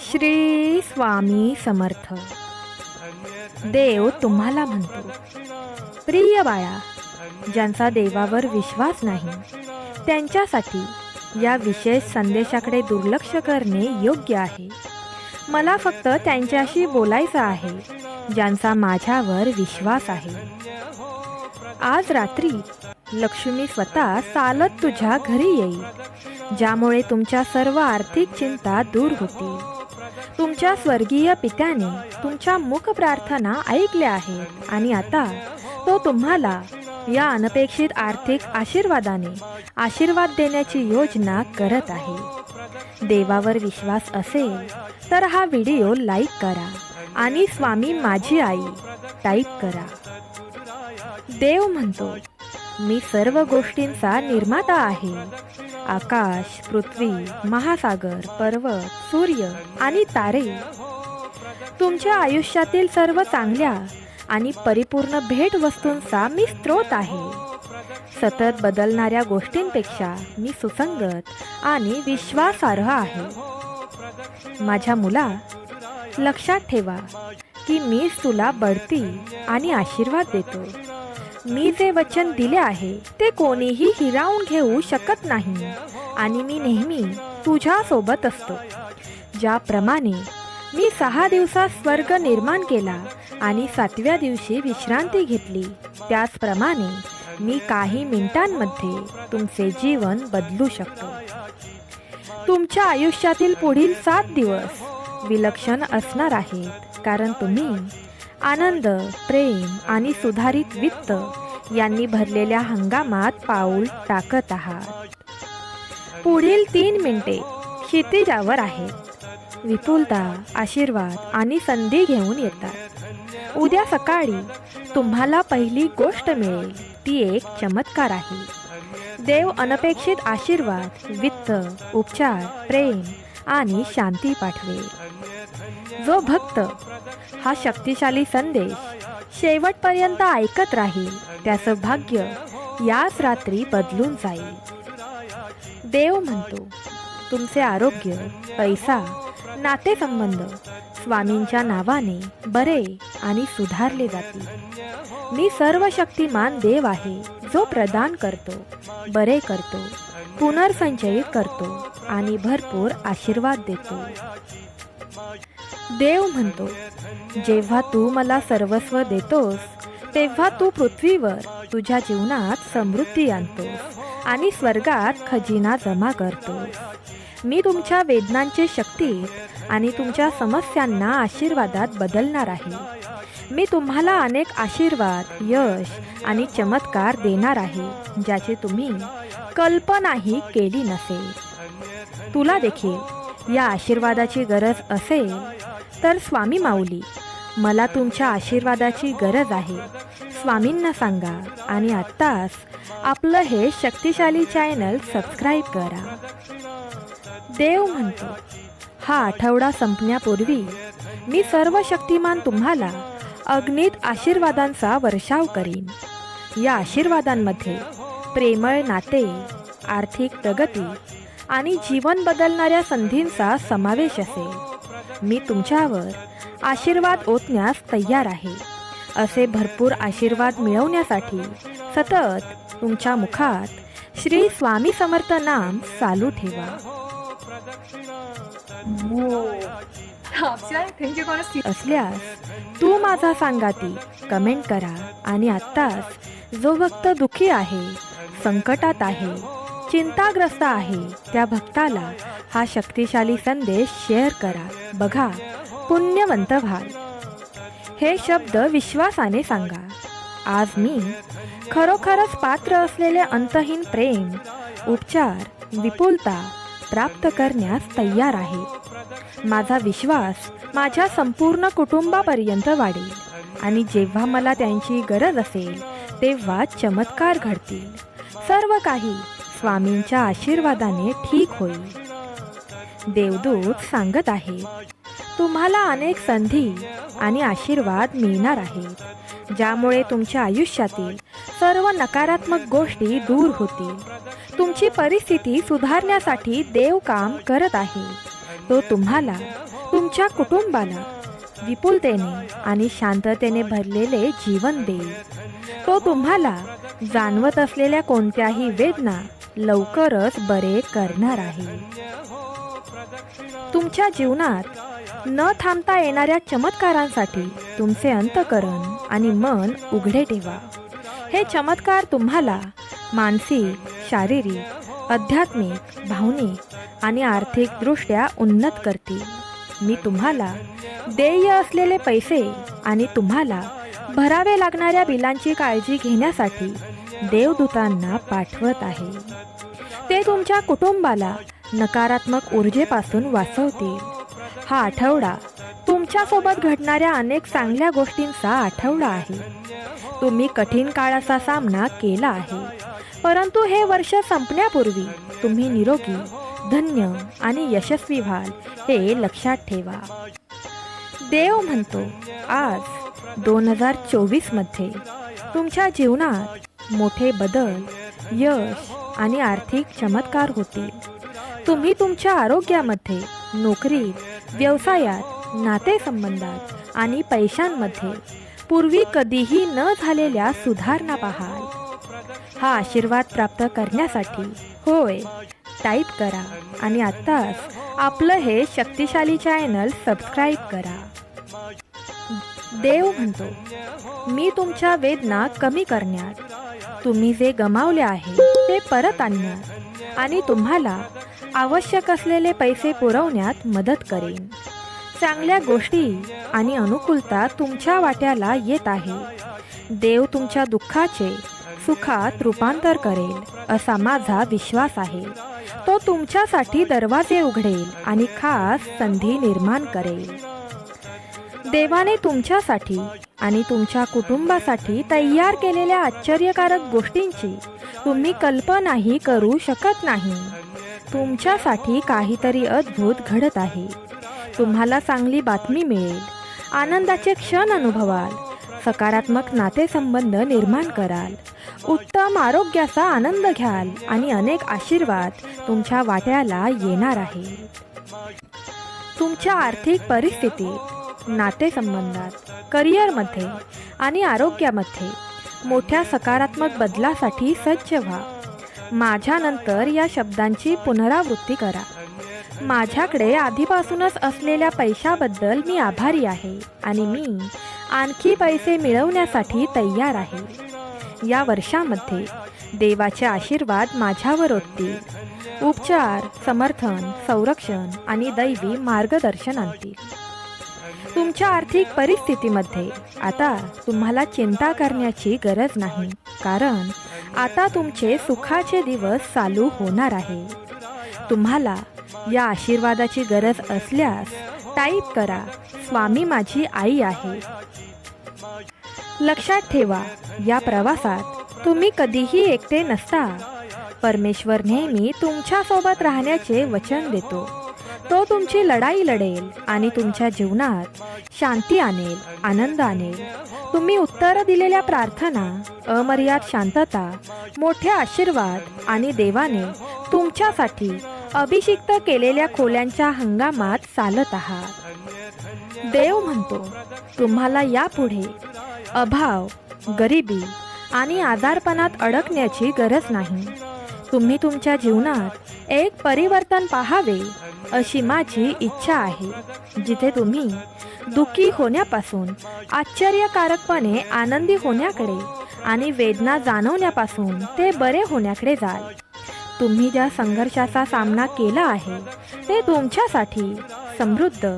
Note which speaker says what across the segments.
Speaker 1: श्री स्वामी समर्थ. देव तुम्हाला म्हणतो प्रिय बाळा ज्यांचा देवावर विश्वास नाही त्यांच्यासाठी या विशेष संदेशाकडे दुर्लक्ष करणे योग्य आहे. मला फक्त त्यांच्याशी बोलायचं आहे ज्यांचा माझ्यावर विश्वास आहे. आज रात्री लक्ष्मी स्वतः चालत तुझ्या घरी येईल. ज्यामुळे तुमच्या सर्व आर्थिक चिंता दूर होतील. तुमच्या स्वर्गीय पित्याने तुमच्या मुख प्रार्थना ऐकल्या आहेत आणि आता तो तुम्हाला या अनपेक्षित आर्थिक आशीर्वादाने आशीर्वाद देण्याची योजना करत आहे. देवावर विश्वास असेल तर हा व्हिडिओ लाईक करा आणि स्वामी माझी आई टाईप करा. देव म्हणतो मी सर्व गोष्टींचा निर्माता आहे. आकाश पृथ्वी महासागर पर्वत सूर्य आणि तारे. तुमच्या आयुष्यातील सर्व चांगल्या आणि परिपूर्ण भेट वस्तूंचा मी स्रोत आहे. सतत बदलणाऱ्या गोष्टींपेक्षा मी सुसंगत आणि विश्वासार्ह आहे. माझ्या मुला लक्षात ठेवा की मीच तुला बढती आणि आशीर्वाद देतो. मी जे वचन दिले आहे ते कोणीही हिरावून घेऊ शकत नाही. आणि मी नेहमी तुझ्या सोबत असतो. ज्याप्रमाणे मी सहा दिवसात स्वर्ग निर्माण केला आणि सातव्या दिवशी विश्रांती घेतली त्याचप्रमाणे मी काही मिनिटांमध्ये तुमचे जीवन बदलू शकतो. तुमच्या आयुष्यातील पुढील सात दिवस विलक्षण असणार आहेत कारण तुम्ही आनंद प्रेम आणि सुधारित वित्त यांनी भरलेल्या हंगामात पाऊल टाकत आहात. पुढील तीन मिनिटे क्षितिजावर आहेत विपुलता आशीर्वाद आणि संधी घेऊन येतात. उद्या सकाळी तुम्हाला पहिली गोष्ट मिळेल. ती एक चमत्कार आहे. देव अनपेक्षित आशीर्वाद वित्त उपचार प्रेम आणि शांती पाठवेल. जो भक्त हा शक्तिशाली संदेश शेवटपर्यंत ऐकत राहील. त्याचं भाग्य याच रात्री बदलून जाईल. देव म्हणतो तुमचे आरोग्य पैसा नातेसंबंध स्वामींच्या नावाने बरे आणि सुधारले जातील. मी सर्व शक्तिमान देव आहे जो प्रदान करतो बरे करतो पुनर्संचयित करतो आणि भरपूर आशीर्वाद देतो. देव म्हणतो जेव्हा तू मला सर्वस्व देतोस तेव्हा तू पृथ्वीवर तुझ्या जीवनात समृद्धी आणतोस आणि स्वर्गात खजिना जमा करतोस. मी तुमच्या वेदनांचे शक्तीत आणि तुमच्या समस्यांना आशीर्वादात बदलणार आहे. मी तुम्हाला अनेक आशीर्वाद यश आणि चमत्कार देणार आहे ज्याची तुम्ही कल्पनाही केली नसेल. तुला देखील या आशीर्वादाची गरज असेल तर स्वामी माऊली मला तुमच्या आशीर्वादाची गरज आहे. स्वामींना सांगा आणि आत्ताच आपलं हे शक्तिशाली चॅनल सबस्क्राईब करा. देव म्हणतो हा आठवडा संपण्यापूर्वी मी सर्व शक्तिमान तुम्हाला अग्नीत आशीर्वादांचा वर्षाव करीन. या आशीर्वादांमध्ये प्रेमळ नाते आर्थिक प्रगती आणि जीवन बदलणाऱ्या संधींचा समावेश असेल. मी तुमच्यावर आशीर्वाद ओतण्यास तयार आहे. असे भरपूर आशीर्वाद मिळवण्यासाठी सतत तुमच्या मुखात श्री स्वामी समर्थ नाम चालू ठेवा. असल्यास तू माझा सांगाती कमेंट करा आणि आत्ताच जो भक्त दुखी आहे संकटात आहे चिंताग्रस्त आहे. त्या भक्ताला हा शक्तिशाली संदेश शेअर करा. बघा पुण्यवंत व्हाल. हे शब्द विश्वासाने सांगा. आज मी खरोखरच पात्र असलेले अंतहीन प्रेम उपचार विपुलता प्राप्त करण्यास तयार आहे. माझा विश्वास माझ्या संपूर्ण कुटुंबापर्यंत वाढेल आणि जेव्हा मला त्यांची गरज असेल तेव्हा चमत्कार घडतील. सर्व काही स्वामींच्या आशीर्वादाने ठीक होईल. देवदूत सांगत आहे तुम्हाला अनेक संधी आणि आशीर्वाद मिळणार आहेत ज्यामुळे तुमच्या आयुष्यातील सर्व नकारात्मक गोष्टी दूर होतील. तुमची परिस्थिती सुधारण्यासाठी देव काम करत आहे. तो तुम्हाला तुमच्या कुटुंबाला विपुलतेने आणि शांततेने भरलेले जीवन देईल. तो तुम्हाला जाणवत असलेल्या कोणत्याही वेदना लवकरच बरे करणार आहे. तुमच्या जीवनात न थांबता येणाऱ्या चमत्कारांसाठी तुमचे अंतकरण आणि मन उघडे ठेवा. हे चमत्कार तुम्हाला मानसिक शारीरिक आध्यात्मिक भावनिक आणि आर्थिकदृष्ट्या उन्नत करतील. मी तुम्हाला देय असलेले पैसे आणि तुम्हाला भरावे लागणाऱ्या बिलांची काळजी घेण्यासाठी देवदूतांना पाठवत आहे. ते तुमच्या कुटुंबाला नकारात्मक ऊर्जेपासून वाचवतील. हा आठवडा तुमच्यासोबत घडणाऱ्या अनेक चांगल्या गोष्टींचा आठवडा आहे. तुम्ही कठीण काळाचा सामना केला आहे. परंतु हे वर्ष संपण्यापूर्वी तुम्ही निरोगी धन्य आणि यशस्वी व्हाल हे लक्षात ठेवा. देव म्हणतो आज दोन हजार चोवीसमध्ये तुमच्या जीवनात मोठे बदल यश आणि आर्थिक चमत्कार होतील तुम्ही तुमच्या आरोग्यामध्ये नोकरीत व्यवसायात नातेसंबंधात आणि पैशांमध्ये पूर्वी कधीही न झालेल्या सुधारणा पाहाल. हा आशीर्वाद प्राप्त करण्यासाठी होय. टाईप करा आणि आत्ताच आपलं हे शक्तिशाली चॅनल सबस्क्राईब करा. देव म्हणतो मी तुमच्या वेदना कमी करण्यात तुम्ही जे गमावले आहे ते परत आणण्यात आणि तुम्हाला आवश्यक असलेले पैसे पुरवण्यात मदत करेन. चांगल्या गोष्टी आणि अनुकूलता तुमच्या वाट्याला येत आहे. देव तुमच्या दुःखाचे सुखात रूपांतर करेल असा माझा विश्वास आहे. तो तुमच्यासाठी दरवाजे उघडेल आणि खास संधी निर्माण करेल. देवाने तुमच्यासाठी आणि तुमच्या कुटुंबासाठी तयार केलेल्या आश्चर्यकारक गोष्टींची तुम्ही कल्पनाही करू शकत नाही. तुमच्यासाठी काहीतरी अद्भुत घडत आहे. तुम्हाला चांगली बातमी मिळेल. आनंदाचे क्षण अनुभवाल. सकारात्मक नातेसंबंध निर्माण कराल. उत्तम आरोग्याचा आनंद घ्याल आणि अनेक आशीर्वाद तुमच्या वाट्याला येणार आहे. तुमच्या आर्थिक परिस्थितीत नातेसंबंधात करिअरमध्ये आणि आरोग्यामध्ये मोठ्या सकारात्मक बदलासाठी सज्ज व्हा. माझ्यानंतर या शब्दांची पुनरावृत्ती करा. माझ्याकडे आधीपासूनच असलेल्या पैशाबद्दल मी आभारी आहे आणि मी आणखी पैसे मिळवण्यासाठी तयार आहे. या वर्षामध्ये देवाचे आशीर्वाद माझ्यावर होतील उपचार समर्थन संरक्षण आणि दैवी मार्गदर्शन आणतील. तुमच्या आर्थिक परिस्थितीमध्ये आता तुम्हाला चिंता करण्याची गरज नाही कारण आता तुमचे सुखाचे दिवस चालू होणार आहे. तुम्हाला या आशीर्वादाची गरज असल्यास टाईप करा स्वामी माझी आई आहे. लक्षात ठेवा या प्रवासात तुम्ही कधीही एकटे नसता. परमेश्वर नेहमी तुमच्यासोबत राहण्याचे वचन देतो. तो तुमची लढाई लढेल आणि तुमच्या जीवनात शांती आणेल आनंद आणेल. तुम्ही उत्तर दिलेल्या प्रार्थना अमर्याद शांतता मोठे आशीर्वाद आणि देवाने तुमच्यासाठी अभिषिक्त केलेल्या खोल्यांच्या हंगामात चालत आहात. देव म्हणतो तुम्हाला यापुढे अभाव गरिबी आणि आजारपणात अडकण्याची गरज नाही. तुम्ही तुमच्या जीवनात एक परिवर्तन पाहावे अशी माझी इच्छा आहे जिथे तुम्ही दुःखी होण्यापासून आश्चर्यकारकपणे आनंदी होण्याकडे आणि वेदना जाणवण्यापासून ते बरे होण्याकडे जाल. तुम्ही ज्या संघर्षाचा सामना केला आहे ते तुमच्यासाठी समृद्ध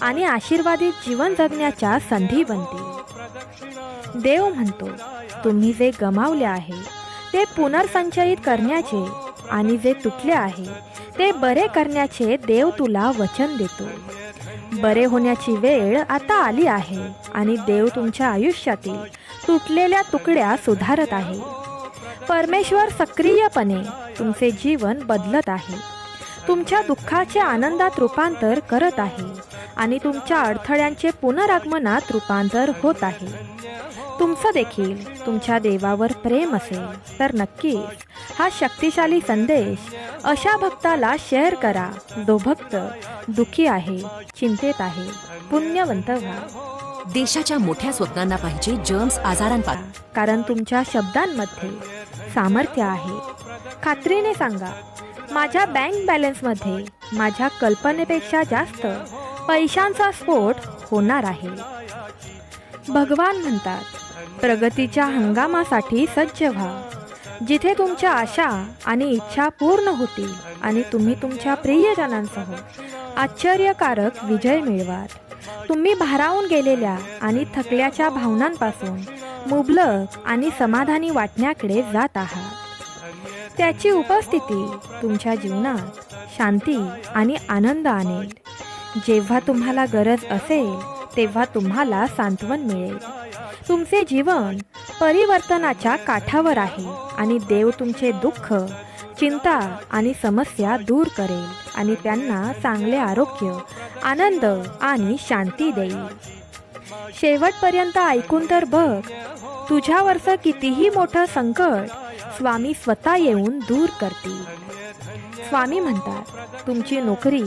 Speaker 1: आणि आशीर्वादित जीवन जगण्याच्या संधी बनतील देव म्हणतो तुम्ही जे गमावले आहे ते पुनर्संचयित करण्याचे आणि जे तुटले आहे ते बरे करण्याचे देव तुला वचन देतो. बरे होण्याची वेळ आता आली आहे आणि देव तुमच्या आयुष्यातील तुटलेल्या तुकड्या सुधारत आहे. परमेश्वर सक्रियपणे तुमचे जीवन बदलत आहे. तुमच्या दुःखाचे आनंदात रूपांतर करत आहे आणि तुमच्या अडथळ्यांचे पुनरागमनात रूपांतर होत आहे. तुमचे देखील तुमच्या देवावर प्रेम असेल तर नक्कीच हा शक्तिशाली संदेश अशा भक्ताला शेअर करा. जो भक्त दुखी आहे चिंतेत आहे. पुण्यवंत व्हा.
Speaker 2: देशाच्या मोठ्या स्वप्नांना पाहिजे जर्म्स आजारांपासून
Speaker 1: कारण तुमच्या शब्दांमध्ये सामर्थ्य आहे. खात्रीने सांगा माझ्या बँक बॅलन्समध्ये माझ्या कल्पनेपेक्षा जास्त पैशांचा स्फोट होणार आहे. भगवान म्हणतात प्रगतीच्या हंगामासाठी सज्ज व्हा. जिथे तुमच्या आशा आणि इच्छा पूर्ण होतील आणि तुम्ही तुमच्या प्रियजनांसह आश्चर्यकारक विजय मिळवाल. तुम्ही भारावून गेलेल्या आणि थकल्याच्या भावनांपासून मुबलक आणि समाधानी वाटण्याकडे जात आहात. त्याची उपस्थिती तुमच्या जीवनात शांती आणि आनंद आणेल. जेव्हा तुम्हाला गरज असेल तेव्हा तुम्हाला सांत्वन मिळेल. तुमचे जीवन परिवर्तनाच्या काठावर आहे आणि देव तुमचे दुःख चिंता आणि समस्या दूर करेल आणि त्यांना चांगले आरोग्य आनंद आणि शांती देईल. शेवटपर्यंत ऐकून तर बघ तुझ्यावरचं कितीही मोठं संकट स्वामी स्वतः येऊन दूर करतील. स्वामी म्हणतात तुमची नोकरी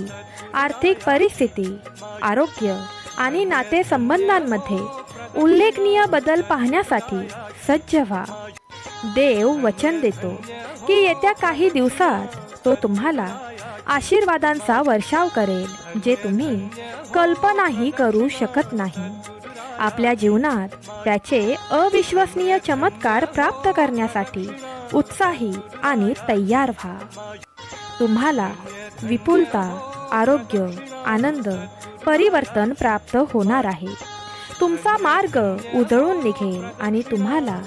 Speaker 1: आर्थिक परिस्थिती आरोग्य आणि नातेसंबंधांमध्ये उल्लेखनीय बदल पाहण्यासाठी सज्ज व्हा. देव वचन देतो की येत्या काही दिवसात तो तुम्हाला आशीर्वादांचा वर्षाव करेल जे तुम्ही कल्पनाही करू शकत नाही. आपल्या जीवनात त्याचे अविश्वसनीय चमत्कार प्राप्त करण्यासाठी उत्साही आणि तयार व्हा. तुम्हाला विपुलता आरोग्य आनंद परिवर्तन प्राप्त होणार आहे. तुमचा मार्ग उधळून निघेल आणि तुम्हाला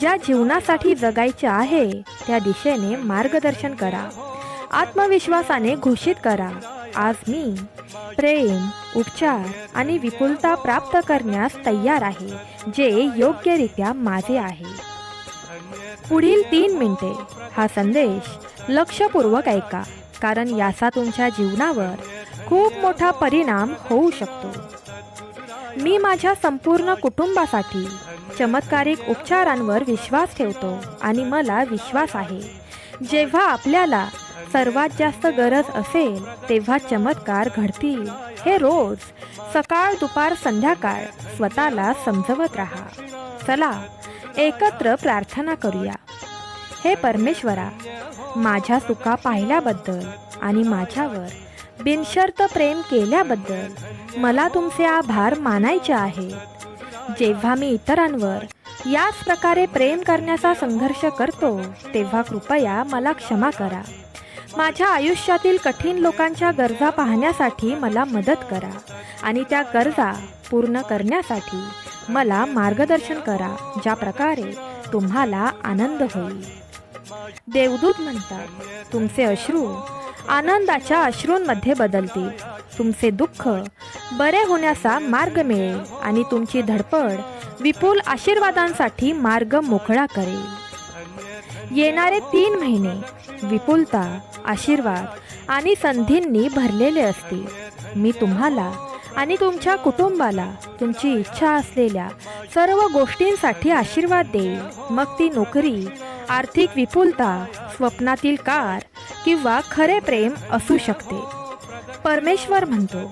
Speaker 1: ज्या जीवनासाठी जगायचे आहे त्या दिशेने मार्गदर्शन करा. आत्मविश्वासाने घोषित करा. आज मी प्रेम उपचार आणि विपुलता प्राप्त करण्यास तयार आहे जे योग्यरित्या माझे आहे. पुढील तीन मिनिटे हा संदेश लक्षपूर्वक ऐका कारण याचा तुमच्या जीवनावर खूप मोठा परिणाम होऊ शकतो. मी माझ्या संपूर्ण कुटुंबासाठी चमत्कारिक उपचारांवर विश्वास ठेवतो आणि मला विश्वास आहे. जेव्हा आपल्याला सर्वात जास्त गरज असेल तेव्हा चमत्कार घडतील. हे रोज सकाळ दुपार संध्याकाळ स्वतःला समजवत राहा. चला एकत्र प्रार्थना करूया. हे परमेश्वरा माझ्या चुका पाहिल्याबद्दल आणि माझ्यावर बिनशर्त प्रेम केल्याबद्दल मला तुमचे आभार मानायचे आहेत जेव्हा मी इतरांवर याच प्रकारे प्रेम करण्याचा संघर्ष करतो तेव्हा कृपया मला क्षमा करा. माझ्या आयुष्यातील कठीण लोकांच्या गरजा पाहण्यासाठी मला मदत करा आणि त्या गरजा पूर्ण करण्यासाठी मला मार्गदर्शन करा ज्या प्रकारे तुम्हाला आनंद होईल. देवदूत म्हणतात तुमचे अश्रू आनंदाच्या अश्रूंमध्ये बदलतील. तुमचे दुःख बरे होण्याचा मार्ग मिळेल आणि तुमची धडपड विपुल आशीर्वादांसाठी मार्ग मोकळा करेल. येणारे तीन महिने विपुलता आशीर्वाद आणि संधींनी भरलेले असतील. मी तुम्हाला आणि तुमच्या कुटुंबाला तुमची इच्छा असलेल्या सर्व गोष्टींसाठी आशीर्वाद देईल. मग ती नोकरी आर्थिक विपुलता स्वप्नातील कार किंवा खरे प्रेम असू शकते. परमेश्वर म्हणतो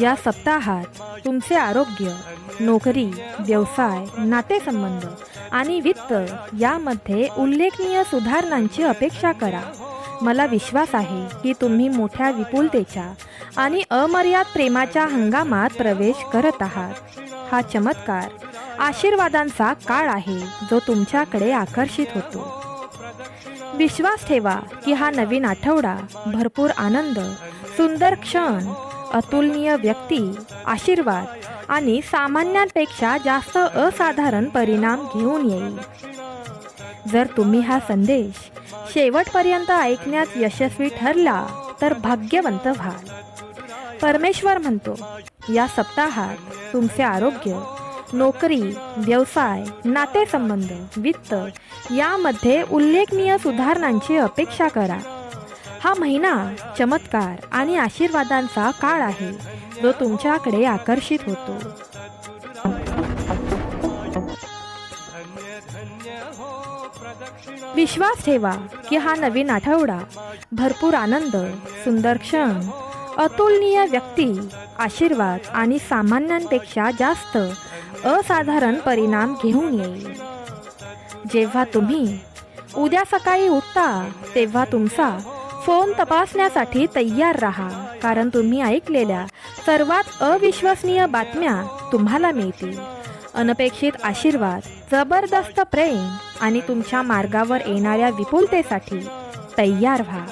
Speaker 1: या सप्ताहात तुमचे आरोग्य नोकरी व्यवसाय नातेसंबंध आणि वित्त यामध्ये उल्लेखनीय सुधारणांची अपेक्षा करा. मला विश्वास आहे की तुम्ही मोठ्या विपुलतेच्या आणि अमर्याद प्रेमाच्या हंगामात प्रवेश करत आहात. हा चमत्कार आशीर्वादांचा काळ आहे जो तुमच्याकडे आकर्षित होतो. विश्वास ठेवा की हा नवीन आठवडा भरपूर आनंद सुंदर क्षण अतुलनीय व्यक्ती आशीर्वाद आणि सामान्यांपेक्षा जास्त असाधारण परिणाम घेऊन येईल. जर तुम्ही हा संदेश शेवटपर्यंत ऐकण्यात यशस्वी ठरला तर भाग्यवंत व्हाल परमेश्वर म्हणतो या सप्ताहात तुमचे आरोग्य नोकरी व्यवसाय नातेसंबंध वित्त यामध्ये उल्लेखनीय सुधारणांची अपेक्षा करा. हा महिना चमत्कार आणि आशीर्वादांचा काळ आहे जो तुमच्याकडे आकर्षित होतो. विश्वास ठेवा की हा नवीन आठवडा भरपूर आनंद सुंदर क्षण अतुलनीय व्यक्ती आशीर्वाद आणि सामान्यांपेक्षा जास्त असाधारण परिणाम घेऊन येईल. जेव्हा तुम्ही उद्या सकाळी उठता तेव्हा तुमचा फोन तपासण्यासाठी तयार राहा कारण तुम्ही ऐकलेल्या सर्वात अविश्वसनीय बातम्या तुम्हाला मिळतील. अनपेक्षित आशीर्वाद जबरदस्त प्रेम आणि तुमच्या मार्गावर येणाऱ्या विपुलतेसाठी तयार व्हा.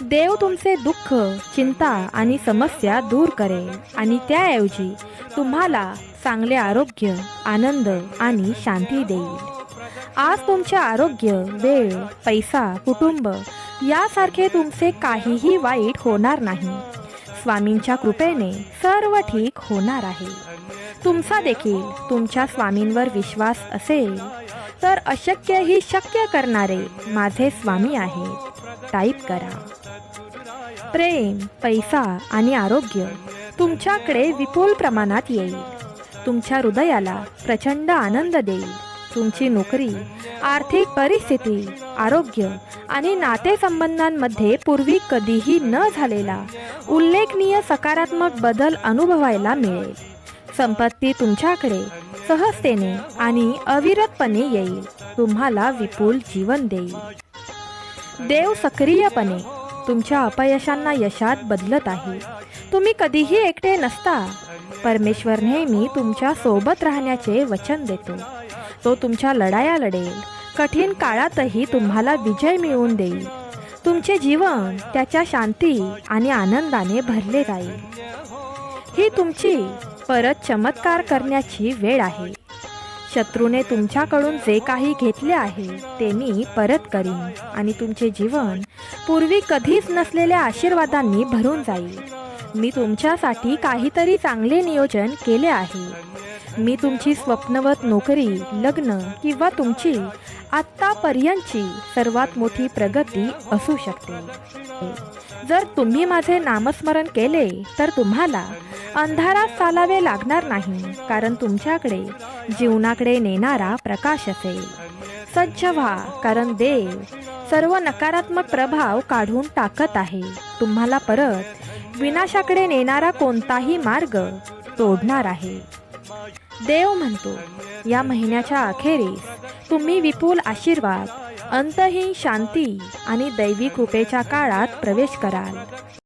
Speaker 1: देव तुमचे दुःख चिंता आणि समस्या दूर करेल आणि त्याऐवजी तुम्हाला चांगले आरोग्य आनंद आणि शांती देईल. आज तुमचे आरोग्य वेळ पैसा कुटुंब यासारखे तुमचे काहीही वाईट होणार नाही. स्वामींच्या कृपेने सर्व ठीक होणार आहे. तुमचा देखील तुमच्या स्वामींवर विश्वास असेल तर अशक्यही शक्य करणारे माझे स्वामी आहेत. टाईप करा. प्रेम पैसा आणि आरोग्य तुमच्याकडे विपुल प्रमाणात येईल. तुमच्या हृदयाला प्रचंड आनंद देईल. तुमची नोकरी आर्थिक परिस्थिती आरोग्य आणि नातेसंबंधांमध्ये पूर्वी कधीही न झालेला उल्लेखनीय सकारात्मक बदल अनुभवायला मिळेल. संपत्ती तुमच्याकडे सहजतेने आणि अविरतपणे येईल. तुम्हाला विपुल जीवन देईल. देव सक्रियपणे तुमच्या अपयशांना यशात बदलत आहे. तुम्ही कधीही एकटे नसता. परमेश्वर नेहमी तुमच्यासोबत राहण्याचे वचन देतो. तो तुमच्या लढाया लढेल. कठीण काळातही तुम्हाला विजय मिळवून देईल. तुमचे जीवन त्याच्या शांती आणि आनंदाने भरले जाईल. ही तुमची परत चमत्कार करण्याची वेळ आहे. शत्रूने तुमच्याकडून जे काही घेतले आहे ते मी परत करीन आणि तुमचे जीवन पूर्वी कधीच नसलेल्या आशीर्वादांनी भरून जाईल. मी तुमच्यासाठी काहीतरी चांगले नियोजन केले आहे. मी तुमची स्वप्नवत नोकरी लग्न किंवा तुमची आत्तापर्यंतची सर्वात मोठी प्रगती असू शकते. जर तुम्ही माझे नामस्मरण केले तर तुम्हाला अंधारात चालावे लागणार नाही कारण तुमच्याकडे जीवनाकडे नेणारा प्रकाश असेल. सज्ज व्हा कारण देव सर्व नकारात्मक प्रभाव काढून टाकत आहे. तुम्हाला परत विनाशाकडे नेणारा कोणताही मार्ग तोडणार आहे. देव म्हणतो या महिन्याच्या अखेरीस तुम्ही विपुल आशीर्वाद अंतहीन शांती आणि दैवी कृपेच्या काळात प्रवेश कराल.